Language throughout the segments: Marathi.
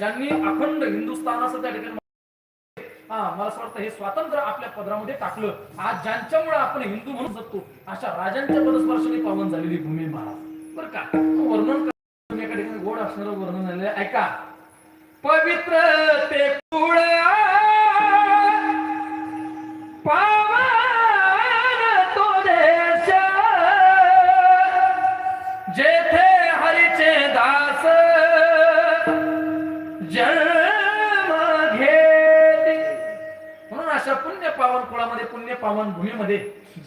ज्यांनी अखंड हिंदुस्थानाचं त्या ठिकाणी हा मला असं वाटतं हे स्वातंत्र्य आपल्या पदरामध्ये टाकलं. आज ज्यांच्यामुळे आपण हिंदू म्हणून जगतो अशा राजांच्या पदस्पर्शाने पावन झालेली भूमी महाराज बरं का? वर्णन एका ठिकाणी गोड असणारं वर्णन झालेलं ऐका. पवित्र ते कुळ मध्ये पुण्य पावन भूमीमध्ये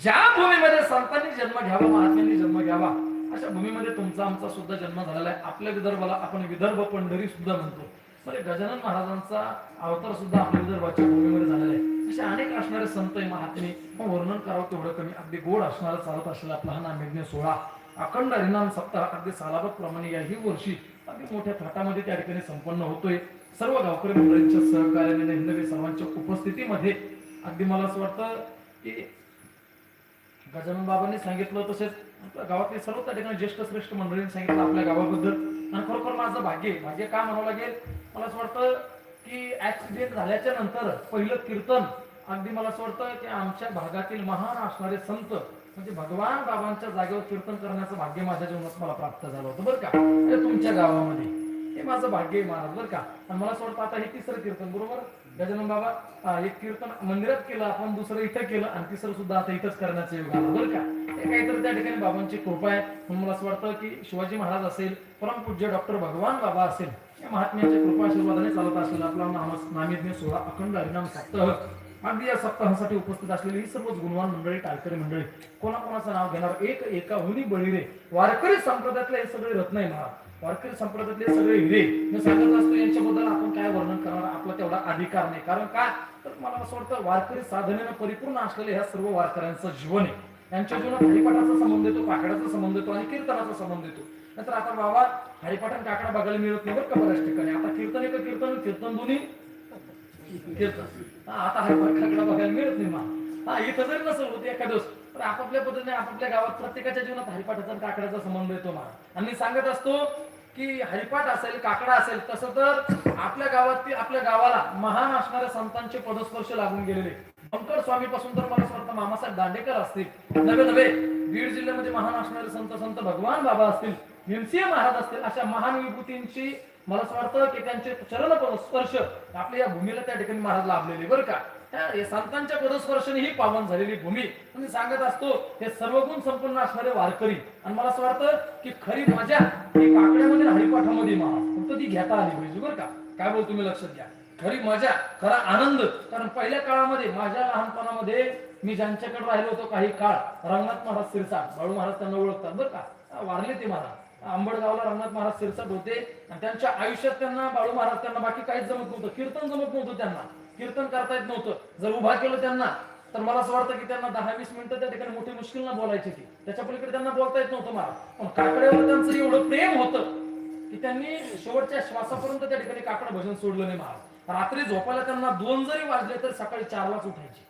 ज्या भूमीमध्ये संतांनी जन्म घ्यावा महात्म्यांनी जन्म घ्यावा अशा भूमीमध्ये तुमचा आमचा सुद्धा जन्म झालेला आहे. आपल्या विदर्भाला आपण विदर्भ पंढरी सुद्धा म्हणतो. म्हणजे गजानन महाराजांचा अवतार सुद्धा आपल्या विदर्भाच्या भूमीमध्ये झालेला आहे. असे अनेक असणारे संत महात्मे. मग वर्णन करावं तेवढं कमी. अगदी गोड असणारा चालत असलेला आपला हा नामयज्ञ सोहळा अखंड हरिनाम सप्ताह अगदी सालाबत प्रमाणे याही वर्षी अगदी मोठ्या थाटामध्ये त्या ठिकाणी संपन्न होतोय. सर्व गावकरी मंडळींच्या सहकार्याने हिंदवी सर्वांच्या उपस्थितीमध्ये अगदी मला असं वाटतं की गजानन बाबांनी सांगितलं तसेच गावातले सर्व त्या ठिकाणी ज्येष्ठ श्रेष्ठ मंडळींनी सांगितलं आपल्या गावाबद्दल. आणि खरोखर माझं भाग्य भाग्य का म्हणावं लागेल? मला असं वाटतं की ऍक्सिडेंट झाल्याच्यानंतर पहिलं कीर्तन अगदी मला असं वाटतं की आमच्या भागातील महान असणारे संत म्हणजे भगवान बाबांच्या जागेवर कीर्तन करण्याचं भाग्य माझ्या जीवनात मला प्राप्त झालं होतं. बरं का? तुमच्या गावामध्ये. हे माझं भाग्य आहे महाराज. बरं का? आणि मला असं वाटतं आता हे तिसरं कीर्तन बरोबर? गजानन बाबा एक कीर्तन मंदिरात केलं आपण दुसरं इथं केलं आणि तिसरं सुद्धा आता इथंच करण्याचं योग आलं बरं का? हे काहीतरी त्या ठिकाणी बाबांची कृपा आहे. म्हणून मला असं वाटतं की शिवाजी महाराज असेल परमपूज्य डॉक्टर भगवान बाबा असेल या महात्म्याच्या कृपा आशीर्वादाने चालत असेल आपला नामज्ञ नामिज्ञ सोहळा अखंड हरिनाम सप्ताह अगदी या सप्ताहासाठी उपस्थित असलेली ही सर्वच गुणवान मंडळी टाळकरी मंडळी कोणाकोणाचं नाव घेणार एक एका हुनी बळीरे वारकरी संप्रदायातले हे सगळे रत्न आहे महाराज. वारकरी संप्रदायातले सगळे हिरे. मी सांगत असतो यांच्याबद्दल आपण काय वर्णन करणार आपला तेवढा अधिकार नाही. कारण काय तर मला असं वाटतं वारकरी साधनेनं परिपूर्ण असलेले ह्या सर्व वारकऱ्यांचं जीवन आहे. यांच्या जीवनात हरिपाठाचा संबंध येतो काकड्याचा संबंध येतो आणि कीर्तनाचा संबंध येतो. नंतर आता बाबा हरिपाठन काकडा बघायला मिळत नाही बरं का बऱ्याच ठिकाणी. आता कीर्तन एक कीर्तन कीर्तन दोन्ही कीर्तन हा, आता हरिपाठ काकडा बघायला मिळत नाही मला. हा इथं जरी नसेल होते एखाद दिवस तर आपापल्या पद्धतीने आपापल्या गावात प्रत्येकाच्या जीवनात हरिपाठाचा आणि काकड्याचा संबंध येतो मला. आणि मी सांगत असतो की हरिपाठ असेल काकडा असेल तसं तर आपल्या गावात आपल्या गावाला महान असणाऱ्या संतांचे पदस्पर्श लागून गेलेले शंकर स्वामी पासून तर मला असं वाटतं मामासाहेब दांडेकर असतील. नवे नवे बीड जिल्ह्यामध्ये महान असणारे संत संत भगवान बाबा असतील निमसिंह महाराज असतील अशा महान विभूतींची मला असं वाटतं की त्यांचे चरण स्पर्श आपल्या या भूमीला त्या ठिकाणी महाराज लाभलेले बरं का? त्या संतांच्या पदस्पर्शाने ही पावन झालेली भूमी. मी सांगत असतो हे सर्वगुण संपन्न असणारे वारकरी. आणि मला असं वाटतं की खरी मजा ही काकड्यामध्ये हरिपाठामध्ये महाराज. फक्त ती घेता आली पाहिजे बरं का? काय बोल तुम्ही लक्षात घ्या. खरी मजा खरा आनंद. कारण पहिल्या काळामध्ये माझ्या लहानपणामध्ये मी ज्यांच्याकडे राहिलो होतो काही काळ रंगनाथ महाराज सिरसा. बाळू महाराज त्यांना ओळखतात बरं का? वारले ते महाराज. आंबडगावला रंगनाथ महाराज सिरसाट होते. आणि त्यांच्या आयुष्यात त्यांना बाळू महाराज त्यांना बाकी काहीच जमत नव्हतं. कीर्तन जमत नव्हतं त्यांना. कीर्तन करता येत नव्हतं. जर उभा केलं त्यांना तर मला असं वाटतं की त्यांना दहा वीस मिनिटं त्या ठिकाणी मोठी मुश्किल ना बोलायची ती. त्याच्या पलीकडे त्यांना बोलता येत नव्हतं मला पण काकड्यावर त्यांचं एवढं प्रेम होतं की त्यांनी शेवटच्या श्वासापर्यंत त्या ठिकाणी काकड भजन सोडलं नाही महाराज. रात्री झोपायला त्यांना दोन जरी वाजले तर सकाळी चारलाच उठायची.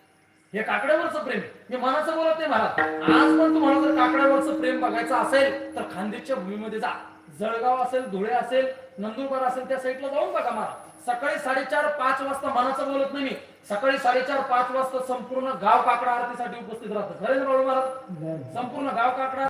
हे काकड्यावरचं प्रेम मी मनाचं बोलत नाही महाराज आज पण तुम्हाला जर काकड्यावरचं प्रेम बघायचं असेल तर खानदेशच्या भूमीमध्ये जा. जळगाव असेल धुळे असेल नंदुरबार असेल त्या साईडला जाऊन बघा महाराज सकाळी साडेचार पाच वाजता मनाचं बोलत नाही मी. सकाळी साडेचार पाच वाजता संपूर्ण गाव काकडा आरतीसाठी उपस्थित राहतं. खरेच बाळू महाराज संपूर्ण गाव काकडा